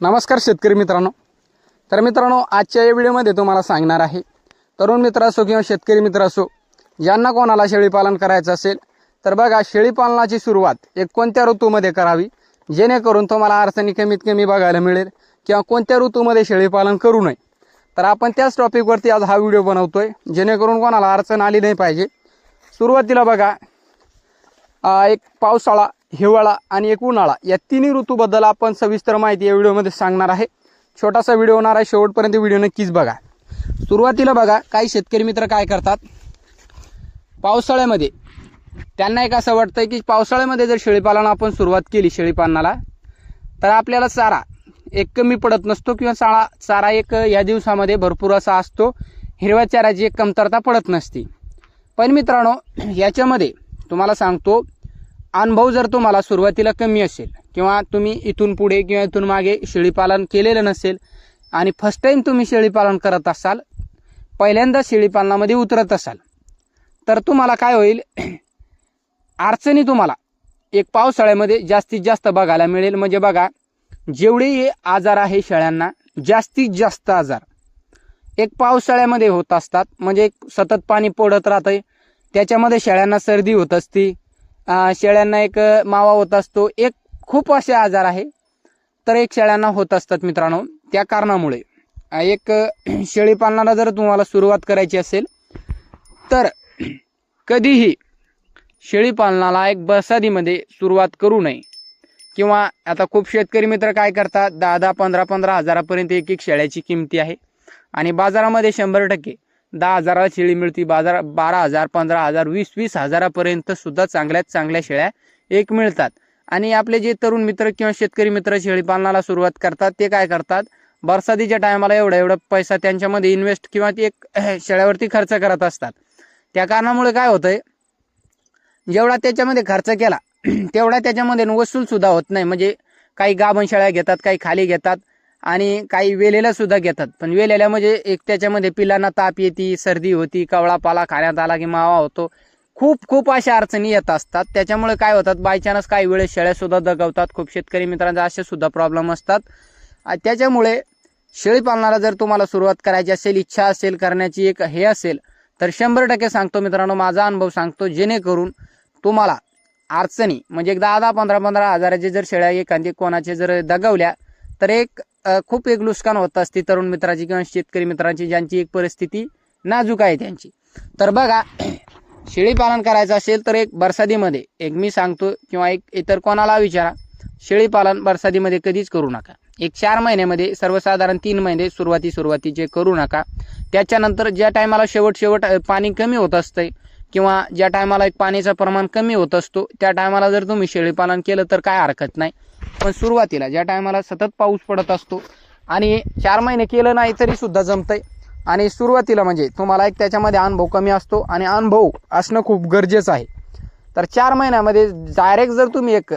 नमस्कार शेतकरी मित्रांनो. तर मित्रांनो आजच्या या व्हिडिओमध्ये तुम्हाला सांगणार आहे तरुण मित्र असो किंवा शेतकरी मित्र असो ज्यांना कोणाला शेळीपालन करायचं असेल तर बघा शेळीपालनाची सुरुवात एक कोणत्या ऋतूमध्ये करावी जेणेकरून तुम्हाला अडचणी कमीत कमी बघायला मिळेल किंवा कोणत्या ऋतूमध्ये शेळीपालन करू नये. तर आपण त्याच टॉपिकवरती आज हा व्हिडिओ बनवतोय जेणेकरून कोणाला अडचण आली नाही पाहिजे. सुरुवातीला बघा एक पावसाळा हिवाळा आणि एक उन्हाळा या तिन्ही ऋतूबद्दल आपण सविस्तर माहिती या व्हिडिओमध्ये सांगणार आहे. छोटासा व्हिडिओ होणार आहे. शेवटपर्यंत व्हिडिओ नक्कीच बघा. सुरुवातीला बघा काही शेतकरी मित्र काय करतात? पावसाळ्यामध्ये त्यांना एक असं वाटतं की पावसाळ्यामध्ये जर शेळीपालन आपण सुरुवात केली शेळीपालनाला तर आपल्याला चारा एक कमी पडत नसतो किंवा चारा चारा एक या दिवसामध्ये भरपूर असा असतो. हिरव्या चाऱ्याची एक कमतरता पडत नसते. पण मित्रांनो याच्यामध्ये तुम्हाला सांगतो अनुभव जर तुम्हाला सुरुवातीला कमी असेल किंवा तुम्ही इथून पुढे किंवा इथून मागे शेळीपालन केलेलं नसेल आणि फर्स्ट टाईम तुम्ही शेळीपालन करत असाल पहिल्यांदा शेळीपालनामध्ये उतरत असाल तर तुम्हाला काय होईल? अडचणी तुम्हाला एक पावसाळ्यामध्ये जास्तीत जास्त बघायला मिळेल. म्हणजे बघा जेवढे हे आजार आहे शेळ्यांना जास्तीत जास्त आजार एक पावसाळ्यामध्ये होत असतात. म्हणजे एक सतत पाणी पडत राहतंय. त्याच्यामध्ये शेळ्यांना सर्दी होत असती शेळ्यांना एक मावा होत असतो. एक खूप असे आजार आहे तर एक शेळ्यांना होत असतात मित्रांनो. त्या कारणामुळे. एक शेळी शेळीपालनाला जर तुम्हाला सुरुवात करायची असेल तर कधीही शेळीपालनाला एक बसादीमध्ये सुरुवात करू नये. किंवा आता खूप शेतकरी मित्र काय करतात दहा दहा पंधरा पंधरा हजारापर्यंत एक एक शेळ्याची किमती आहे. आणि बाजारामध्ये शंभर टक्के दहा हजाराला शेळी मिळते बाजार बारा हजार पंधरा हजार वीस वीस हजारापर्यंत सुद्धा चांगल्यात चांगल्या शेळ्या एक मिळतात. आणि आपले जे तरुण मित्र किंवा शेतकरी मित्र शेळीपालनाला सुरुवात करतात ते काय करतात? बरसातीच्या टायमाला एवढा एवढा पैसा त्यांच्यामध्ये इन्व्हेस्ट किंवा ते एक शेळ्यावरती खर्च करत असतात. त्या कारणामुळे काय होतंय? जेवढा त्याच्यामध्ये खर्च केला तेवढा त्याच्यामध्ये वसूल सुद्धा होत नाही. म्हणजे काही गाभण शेळ्या घेतात काही खाली घेतात. आणि काही वेलेला सुद्धा घेतात. पण वेलेल्या म्हणजे एक त्याच्यामध्ये पिलांना ताप येते सर्दी होती कवळा पाला खाण्यात आला की मावा होतो. खूप खूप अशा अडचणी येत असतात. त्याच्यामुळे काय होतात बाय चान्स काही वेळेस शेळ्या सुद्धा दगवतात. खूप शेतकरी मित्रांचा असे सुद्धा प्रॉब्लेम असतात. त्याच्यामुळे त्याच्यामुळे शेळीपालनाला जर तुम्हाला सुरुवात करायची असेल इच्छा असेल करण्याची एक हे असेल तर शंभर टक्के सांगतो मित्रांनो माझा अनुभव सांगतो जेणेकरून तुम्हाला अडचणी म्हणजे एक दहा दहा पंधरा पंधरा हजाराचे जर शेळ्या एखादी कोणाचे जर दगवल्या तर एक खूप एक नुकसान होत असते तरुण मित्राची किंवा शेतकरी मित्रांची ज्यांची एक परिस्थिती नाजूक आहे त्यांची. तर बघा शेळीपालन करायचं असेल तर एक बरसादीमध्ये एक मी सांगतो किंवा एक इतर कोणाला विचारा शेळीपालन बरसादीमध्ये कधीच करू नका. एक चार महिन्यामध्ये सर्वसाधारण तीन महिने सुरुवाती सुरुवातीचे करू नका. त्याच्यानंतर ज्या टायमाला शेवट शेवट पाणी कमी होत असतंय किंवा ज्या टायमाला एक पाण्याचं प्रमाण कमी होत असतो त्या टायमाला जर तुम्ही शेळीपालन केलं तर काय हरकत नाही. पण सुरुवातीला ज्या टायमाला सतत पाऊस पडत असतो आणि चार महिने केलं नाही तरी सुद्धा जमतंय. आणि सुरुवातीला म्हणजे तुम्हाला एक त्याच्यामध्ये अनुभव कमी असतो आणि अनुभव असणं खूप गरजेचं आहे. तर चार महिन्यामध्ये डायरेक्ट जर तुम्ही एक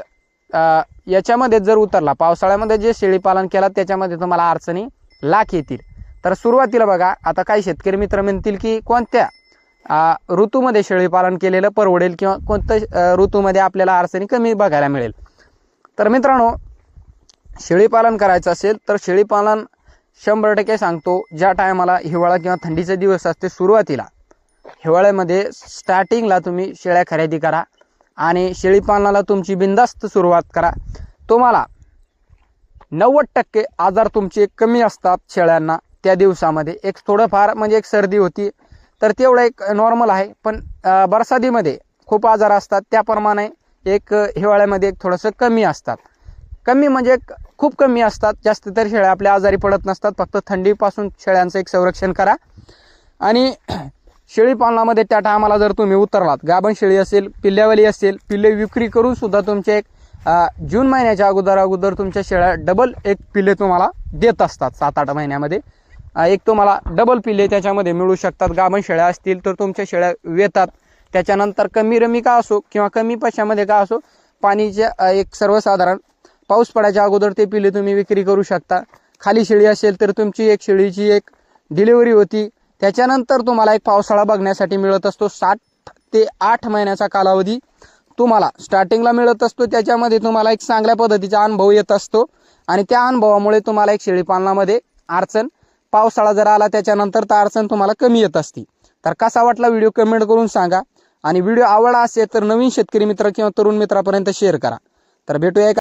याच्यामध्ये जर उतरला पावसाळ्यामध्ये जे शेळीपालन केलं त्याच्यामध्ये तुम्हाला अडचणी लाख येतील. तर सुरुवातीला बघा आता काही शेतकरी मित्र म्हणतील की कोणत्या ऋतूमध्ये शेळीपालन केलेलं परवडेल किंवा कोणत्या ऋतूमध्ये आपल्याला अडचणी कमी बघायला मिळेल. तर मित्रांनो शेळीपालन करायचं असेल तर शेळीपालन शंभर टक्के सांगतो ज्या टायमाला हिवाळा किंवा थंडीचे दिवस असते सुरुवातीला हिवाळ्यामध्ये स्टार्टिंगला तुम्ही शेळ्या खरेदी करा आणि शेळीपालनाला तुमची बिंदास्त सुरुवात करा. तुम्हाला नव्वद टक्के आजार तुमचे कमी असतात शेळ्यांना त्या दिवसामध्ये. एक थोडंफार म्हणजे एक सर्दी होती तर तेवढं एक नॉर्मल आहे पण बरसादीमध्ये बरसातीमध्ये खूप आजार असतात त्याप्रमाणे एक हिवाळ्यामध्ये एक थोडंसं कमी असतात. कमी म्हणजे खूप कमी असतात. जास्त तर शेळ्या आपल्या आजारी पडत नसतात. फक्त थंडीपासून शेळ्यांचं एक संरक्षण करा. आणि शेळी पालनामध्ये त्या टायमाला जर तुम्ही उतरलात गाभण शेळी असेल पिल्ल्यावाली असेल पिल्ले विक्री करून सुद्धा तुमचे एक जून महिन्याच्या अगोदर अगोदर तुमच्या शेळ्या डबल एक पिल्ले तुम्हाला देत असतात सात आठ महिन्यामध्ये. एक तुम्हाला डबल पिल्ले त्याच्यामध्ये मिळू शकतात. गाभण शेळ्या असतील तर तुमच्या शेळ्या वेतात. त्याच्यानंतर कमी रमी का असो किंवा कमी पैशामध्ये का असो पाणीच्या एक सर्वसाधारण पाऊस पडायच्या अगोदर ते पिले तुम्ही विक्री करू शकता. खाली शेळी असेल तर तुमची एक शेळीची एक डिलिव्हरी होती. त्याच्यानंतर तुम्हाला एक पावसाळा बघण्यासाठी मिळत असतो. साठ ते आठ महिन्याचा कालावधी तुम्हाला स्टार्टिंगला मिळत असतो. त्याच्यामध्ये तुम्हाला एक चांगल्या पद्धतीचा अनुभव येत असतो. आणि त्या अनुभवामुळे तुम्हाला एक शेळीपालनामध्ये अडचण पावसाळा जर आला त्याच्यानंतर तर अडचण तुम्हाला कमी येत असती. तर कसा वाटला व्हिडिओ कमेंट करून सांगा. आणि व्हिडिओ आवडला असेल तर नवीन शेतकरी मित्र किंवा तरुण मित्रापर्यंत शेअर करा. तर भेटूया